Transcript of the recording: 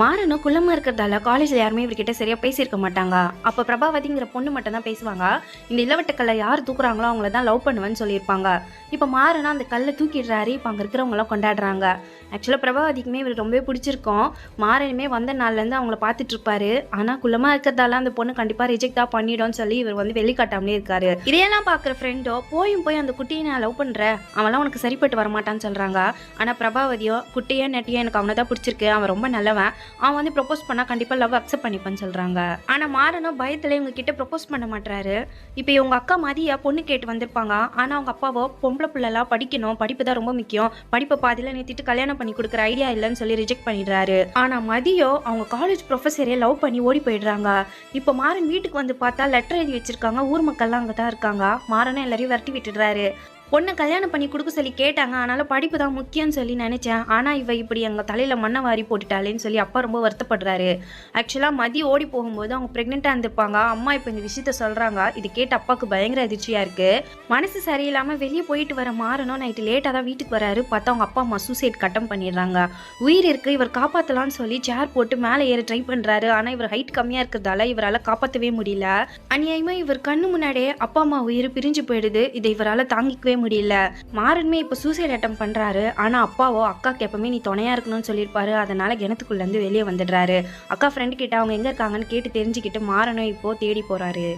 மாறனும் குள்ளமா இருக்கிறதால காலேஜ்ல யாருமே இவர்கிட்ட சரியா பேசியிருக்க மாட்டாங்க. அப்ப பிரபாவதிங்கிற பொண்ணு மட்டும் தான் பேசுவாங்க. இந்த இளவட்ட கல்லை யார் தூக்குறாங்களோ அவங்கள தான் லவ் பண்ணுவேன்னு சொல்லியிருப்பாங்க. இப்போ மாறனா அந்த கல்லை தூக்கிடுறாரு. இப்போ அங்கே இருக்கிறவங்க எல்லாம் கொண்டாடுறாங்க ஆக்சுவலாக பிரபாவதிக்குமே இவர் ரொம்பவே பிடிச்சிருக்கோம். மாறனுமே வந்த நாள்லேருந்து அவங்கள பார்த்துட்டு இருப்பாரு. ஆனால் குள்ளமா இருக்கிறதால அந்த பொண்ணு கண்டிப்பாக ரிஜெக்ட் தான் பண்ணிடும்னு சொல்லி இவர் வந்து வெளிக்காட்டாமலே இருக்காரு. இதையெல்லாம் பார்க்குற ஃப்ரெண்டோ போயும் போய் அந்த குட்டியை நான் லவ் பண்ணுறேன் அவன்லாம் உனக்கு சரிப்பட்டு வரமாட்டான்னு சொல்கிறாங்க ஆனால் பிரபாவதியோ குட்டியோ நெட்டியோ எனக்கு அவனை தான் பிடிச்சிருக்கு. அவன் ரொம்ப நல்லவன். அவன் வந்து ப்ரொப்போஸ் பண்ணால் கண்டிப்பாக லவ் அக்செப்ட் பண்ணிப்பேன்னு சொல்கிறாங்க ஆனால் மாறனும் பயத்தில் இவங்க கிட்ட ப்ரொப்போஸ் பண்ண மாட்டாரு இப்போ இவங்க அக்கா மதியா பொண்ணு கேட்டு வந்திருப்பாங்க. ஆனால் அவங்க அப்பாவோ பொம்பளை பிள்ளைலாம் படிக்கணும். படிப்பு தான் ரொம்ப முக்கியம். படிப்பை பாதியில் நிறுத்திட்டு கல்யாணம் பண்ணி கொடுக்குற ஐடியா இல்லைன்னு சொல்லி ரிஜெக்ட் பண்ணிடுறாரு. ஆனால் மதியோ அவங்க காலேஜ் ப்ரொஃபஸரே லவ் பண்ணி ஓடி போயிடுறாங்க. இப்போ மாறன் வீட்டுக்கு வந்து பார்த்தா லெட்டர் எழுதி வச்சிருக்காங்க. ஊர் மக்கள்லாம் அங்கே தான் இருக்காங்க. மாறனும் எல்லாரையும் விரட்டி விட்டுடுறாரு. பொண்ணை கல்யாணம் பண்ணி கொடுக்க சொல்லி கேட்டாங்க. ஆனாலும் படிப்பு தான் முக்கியம்னு சொல்லி நினச்சேன். ஆனால் இவ இப்படி எங்கள் தலையில் மண்ணை வாரி போட்டுட்டாளேன்னு சொல்லி அப்பா ரொம்ப வருத்தப்படுறாரு. ஆக்சுவலாக மதி ஓடி போகும்போது அவங்க ப்ரெக்னெண்ட்டாக இருந்திருப்பாங்க. அம்மா இப்போ இந்த விஷயத்த சொல்கிறாங்க இது கேட்டு அப்பாவுக்கு பயங்கர அதிர்ச்சியாக இருக்குது மனசு சரியில்லாமல் வெளியே போயிட்டு வர மாறணும். நைட்டு லேட்டாக தான் வீட்டுக்கு வராரு. பார்த்தா அவங்க அப்பா அம்மா சூசைட் கட்டம் பண்ணிடுறாங்க. உயிர் இருக்கு. இவர் காப்பாற்றலாம்னு சொல்லி சேர் போட்டு மேலே ஏற ட்ரை பண்ணுறாரு ஆனால் இவர் ஹைட் கம்மியாக இருக்கிறதால இவரால் காப்பாற்றவே முடியல. அநியாயமாக இவர் கண்ணு முன்னாடியே அப்பா அம்மா உயிர் பிரிஞ்சு போயிடுது. இதை இவரால் தாங்கிக்கவே முடியல. மாறனுமே இப்போ சூசைட் அட்டம் பண்ணுறாரு ஆனால் அப்பாவோ அக்காக்கு எப்பவுமே நீ துணையாக இருக்கணும்னு சொல்லியிருப்பாரு. அதனால கிணத்துக்குள்ளேருந்து வெளியே வந்துடுறாரு. அக்கா ஃப்ரெண்டு கிட்ட அவங்க எங்கே இருக்காங்கன்னு கேட்டு தெரிஞ்சுக்கிட்டு மாறனும் இப்போ தேடி போகிறாரு